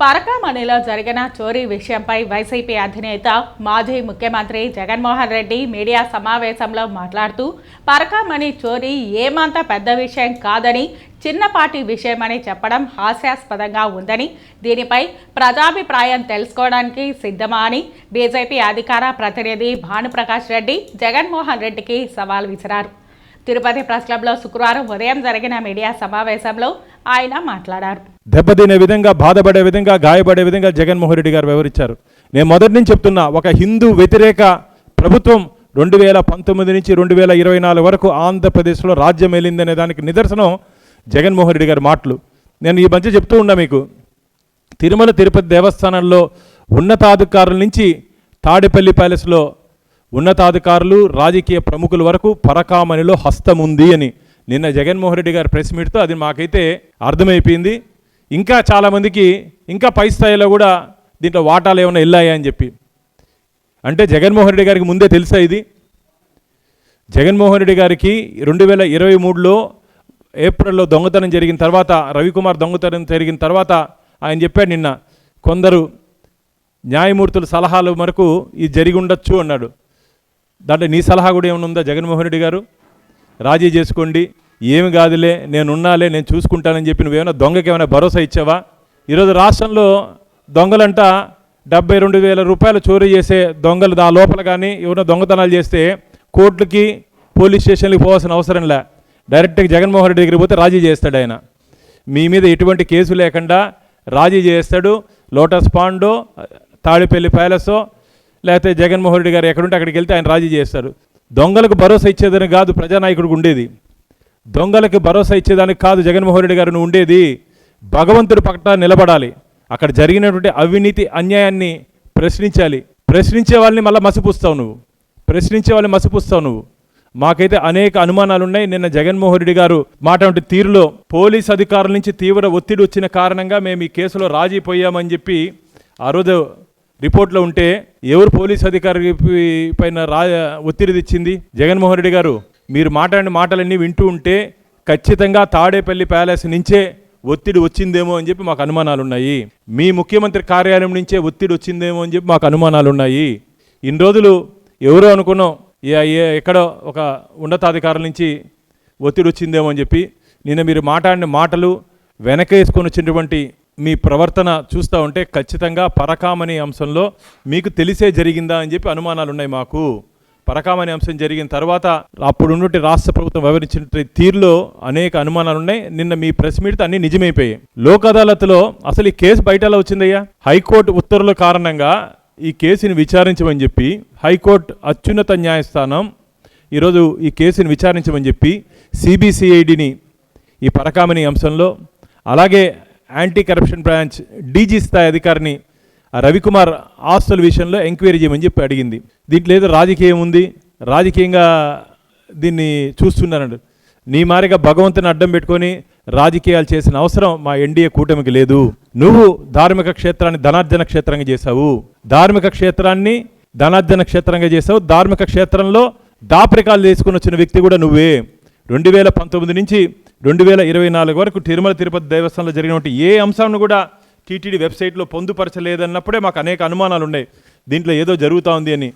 పరకామణిలో జరిగిన చోరీ విషయంపై వైసీపీ అధినేత మాజీ ముఖ్యమంత్రి జగన్మోహన్ రెడ్డి మీడియా సమావేశంలో మాట్లాడుతూ పరకామణి చోరీ ఏమంత పెద్ద విషయం కాదని చిన్నపాటి విషయమని చెప్పడం హాస్యాస్పదంగా ఉందని దీనిపై ప్రజాభిప్రాయం తెలుసుకోవడానికి సిద్ధమా అని బీజేపీ అధికార ప్రతినిధి భానుప్రకాష్ రెడ్డి జగన్మోహన్ రెడ్డికి సవాల్ విసిరారు. తిరుపతి ప్రెస్ క్లబ్లో శుక్రవారం ఉదయం జరిగిన మీడియా సమావేశంలో ఆయన మాట్లాడారు. దెబ్బతినే విధంగా బాధపడే విధంగా గాయపడే విధంగా జగన్మోహన్ రెడ్డి గారు వివరించారు. నేను మొదటి నుంచి చెప్తున్నా ఒక హిందూ వ్యతిరేక ప్రభుత్వం రెండు వేల పంతొమ్మిది నుంచి రెండు వేల ఇరవై నాలుగు వరకు ఆంధ్రప్రదేశ్లో రాజ్యం వెళ్ళిందనే దానికి నిదర్శనం జగన్మోహన్ రెడ్డి గారి మాటలు. నేను ఈ మధ్య చెప్తూ ఉన్నా మీకు తిరుమల తిరుపతి దేవస్థానంలో ఉన్నతాధికారుల నుంచి తాడేపల్లి ప్యాలెస్లో ఉన్నతాధికారులు రాజకీయ ప్రముఖుల వరకు పరకామణిలో హస్తం ఉంది అని నిన్న జగన్మోహన్ రెడ్డి గారి ప్రెస్ మీట్తో అది మాకైతే అర్థమైపోయింది. ఇంకా చాలామందికి ఇంకా పై స్థాయిలో కూడా దీంట్లో వాటాలు ఏమైనా వెళ్ళాయా అని చెప్పి. అంటే జగన్మోహన్ రెడ్డి గారికి ముందే తెలుసా ఇది? జగన్మోహన్ రెడ్డి గారికి రెండు వేల ఇరవై మూడులో ఏప్రిల్లో దొంగతనం జరిగిన తర్వాత రవికుమార్ దొంగతనం జరిగిన తర్వాత ఆయన చెప్పాడు నిన్న కొందరు న్యాయమూర్తుల సలహాల వరకు ఇది జరిగి ఉండొచ్చు అన్నాడు. దాంట్లో నీ సలహా కూడా ఏమైనా ఉందా జగన్మోహన్ రెడ్డి గారు? రాజీ చేసుకోండి. ఏమి కాదులే నేనున్నాలే నేను చూసుకుంటానని చెప్పి నువ్వేమైనా దొంగకి ఏమైనా భరోసా ఇచ్చావా? ఈరోజు రాష్ట్రంలో దొంగలంట డెబ్బై రెండు వేల రూపాయలు చోరీ చేసే దొంగలు దా లోపల కానీ ఎవరైనా దొంగతనాలు చేస్తే కోర్టులకి పోలీస్ స్టేషన్లకి పోవాల్సిన అవసరం లే. డైరెక్ట్గా జగన్మోహన్ రెడ్డి దగ్గరికి పోతే రాజీ చేస్తాడు ఆయన. మీ మీద ఎటువంటి కేసు లేకుండా రాజీ చేస్తాడు. లోటస్ పాండో తాడిపల్లి ప్యాలెసో లేకపోతే జగన్మోహన్ రెడ్డి గారు ఎక్కడుంటే అక్కడికి వెళ్తే ఆయన రాజీ చేస్తారు. దొంగలకు భరోసా ఇచ్చేదని కాదు ప్రజానాయకుడికి ఉండేది. దొంగలకి భరోసా ఇచ్చేదానికి కాదు జగన్మోహన్ రెడ్డి గారు ఉండేది. భగవంతుడి పక్కన నిలబడాలి. అక్కడ జరిగినటువంటి అవినీతి అన్యాయాన్ని ప్రశ్నించాలి. ప్రశ్నించే వాళ్ళని మళ్ళీ మసిపుస్తావు నువ్వు. ప్రశ్నించే వాళ్ళని మసిపుస్తావు నువ్వు. మాకైతే అనేక అనుమానాలు ఉన్నాయి నిన్న జగన్మోహన్ రెడ్డి గారు మాట తీరులో పోలీస్ అధికారుల నుంచి తీవ్ర ఒత్తిడి వచ్చిన కారణంగా మేము ఈ కేసులో రాజీ పోయామని చెప్పి ఆ రోజు రిపోర్ట్లో ఉంటే ఎవరు పోలీస్ అధికారి పైన రా ఒత్తిడి తెచ్చింది జగన్మోహన్ రెడ్డి గారు? మీరు మాట్లాడిన మాటలన్నీ వింటూ ఉంటే ఖచ్చితంగా తాడేపల్లి ప్యాలెస్ నుంచే ఒత్తిడి వచ్చిందేమో అని చెప్పి మాకు అనుమానాలు ఉన్నాయి మీ ముఖ్యమంత్రి కార్యాలయం నుంచే ఒత్తిడి వచ్చిందేమో అని చెప్పి మాకు అనుమానాలు ఉన్నాయి ఇన్ని రోజులు ఎవరో అనుకున్నాం ఏ- ఏ- ఎక్కడో ఒక ఉన్నతాధికారుల నుంచి ఒత్తిడి వచ్చిందేమో అని చెప్పి. నిన్న మీరు మాట్లాడిన మాటలు వెనకేసుకొని వచ్చినటువంటి మీ ప్రవర్తన చూస్తూ ఉంటే ఖచ్చితంగా పరకామని అంశంలో మీకు తెలిసే జరిగిందా అని చెప్పి అనుమానాలు ఉన్నాయి మాకు. పరకామణి అంశం జరిగిన తర్వాత అప్పుడు ఉన్నటువంటి రాష్ట్ర ప్రభుత్వం వివరించిన తీరులో అనేక అనుమానాలు ఉన్నాయి నిన్న మీ ప్రెస్ మీట్తో అన్ని నిజమైపోయాయి. లోక్ అదాలత్లో అసలు ఈ కేసు బయట ఎలా వచ్చిందయ్యా? హైకోర్టు ఉత్తర్వుల కారణంగా ఈ కేసుని విచారించమని చెప్పి హైకోర్టు అత్యున్నత న్యాయస్థానం ఈరోజు ఈ కేసుని విచారించమని చెప్పి సిబిసిఐడిని ఈ పరకామణి అంశంలో అలాగే యాంటీ కరప్షన్ బ్రాంచ్ డీజీ స్థాయి అధికారిని రవికుమార్ ఆస్తుల విషయంలో ఎంక్వైరీ చేయమని చెప్పి అడిగింది. దీంట్లో ఏదో రాజకీయం ఉంది రాజకీయంగా దీన్ని చూస్తున్నానండి నీ మారిగా భగవంతుని అడ్డం పెట్టుకొని రాజకీయాలు చేసిన అవసరం మా ఎన్డీఏ కూటమికి లేదు. నువ్వు ధార్మిక క్షేత్రాన్ని ధనార్జన క్షేత్రంగా చేశావు. ధార్మిక క్షేత్రాన్ని ధనార్జన క్షేత్రంగా చేశావు. ధార్మిక క్షేత్రంలో దాపరికాలు తీసుకుని వచ్చిన వ్యక్తి కూడా నువ్వే. రెండు వేల పంతొమ్మిది నుంచి రెండు వేల ఇరవై నాలుగు వరకు తిరుమల తిరుపతి దేవస్థానంలో జరిగినటువంటి ఏ అంశాన్ని కూడా టీటీడీ వెబ్సైట్లో పొందుపరచలేదన్నప్పుడే మాకు అనేక అనుమానాలు ఉన్నాయి దీంట్లో ఏదో జరుగుతూ ఉంది అని.